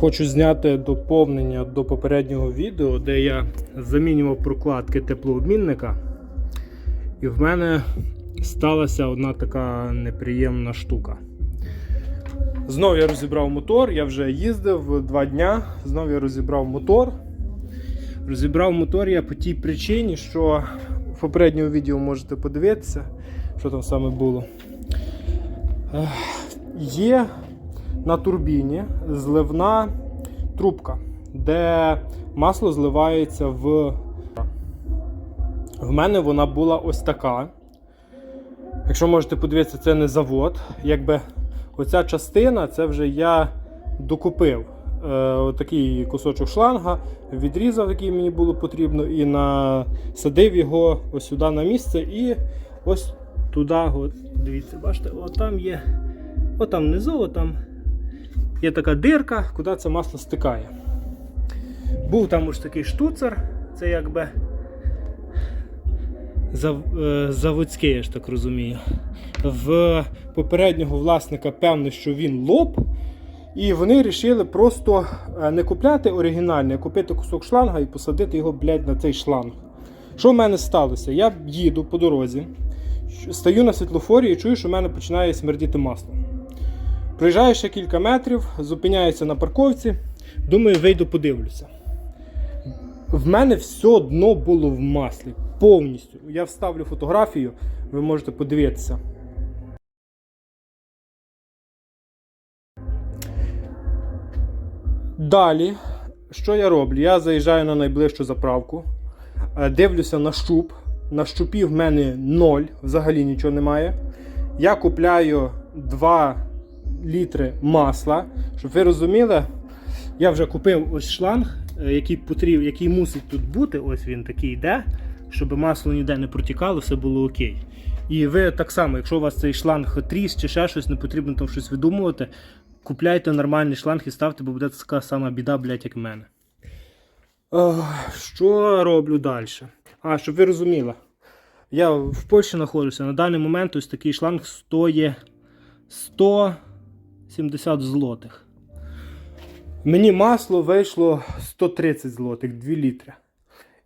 Хочу зняти доповнення до попереднього відео, де я замінював прокладки теплообмінника. І в мене сталася одна така неприємна штука. Знову я розібрав мотор, я вже їздив два дня, знову я розібрав мотор. Розібрав мотор я по тій причині, що в попередньому відео можете подивитися, що там саме було. Є на турбіні зливна трубка, де масло зливається в. В мене вона була ось така. Якщо можете подивитися, це не завод. Якби оця частина, це вже я докупив е, отакий кусочок шланга, відрізав, який мені було потрібно, і насадив його ось сюди на місце. І ось туди, дивіться, бачите, там є, от там внизу, от там є така дирка, куди це масло стикає. Був там ось такий штуцер, це якби е, заводський, я ж так розумію. В попереднього власника певно, що він лоб. І вони вирішили просто е, не купляти оригінальний, а купити кусок шланга і посадити його, блядь, на цей шланг. Що в мене сталося? Я їду по дорозі, стою на світлофорі і чую, що в мене починає смердіти масло. Проїжджаю ще кілька метрів, зупиняюся на парковці, думаю, вийду подивлюся. В мене все дно було в маслі. Повністю. Я вставлю фотографію, ви можете подивитися. Далі, що я роблю? Я заїжджаю на найближчу заправку, е, дивлюся на щуп. На щупі в мене 0, взагалі нічого немає. Я купляю 2 літри масла. Щоб ви розуміли, я вже купив ось шланг, е, який потріб, який мусить тут бути. Ось він такий йде, щоб масло ніде не протікало, все було окей. І ви так само, якщо у вас цей шланг тріс чи ще щось, не потрібно там щось видумувати, купляйте нормальний шланг і ставте, бо буде така сама біда, блядь, як в мене. Що роблю далі? А, щоб ви розуміли, я в Польщі знаходжуся. На даний момент ось такий шланг стоїть 170 злотих. Мені масло вийшло 130 злотих, 2 літри.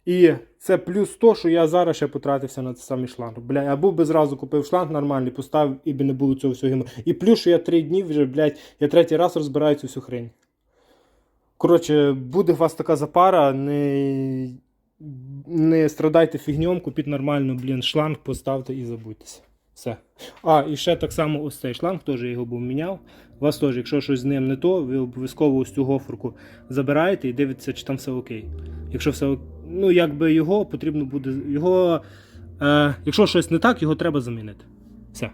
І це плюс то, що я зараз ще потратився на цей самий шланг. Бля, я був би зразу купив шланг нормальний, поставив і би не було цього всього. гімну. І плюс, що я 3 дні вже, блядь, я третій раз розбираю цю всю хрень. Коротше, буде у вас така запара, не, не страдайте фігньом, купіть нормально, блін, шланг, поставте і забудьтеся. Все. А, і ще так само ось цей шланг, теж його був міняв. У вас теж, якщо щось з ним не то, ви обов'язково ось цю гофорку забираєте і дивитеся, чи там все окей. Якщо все ну якби його потрібно буде. Його, е, якщо щось не так, його треба замінити. Все.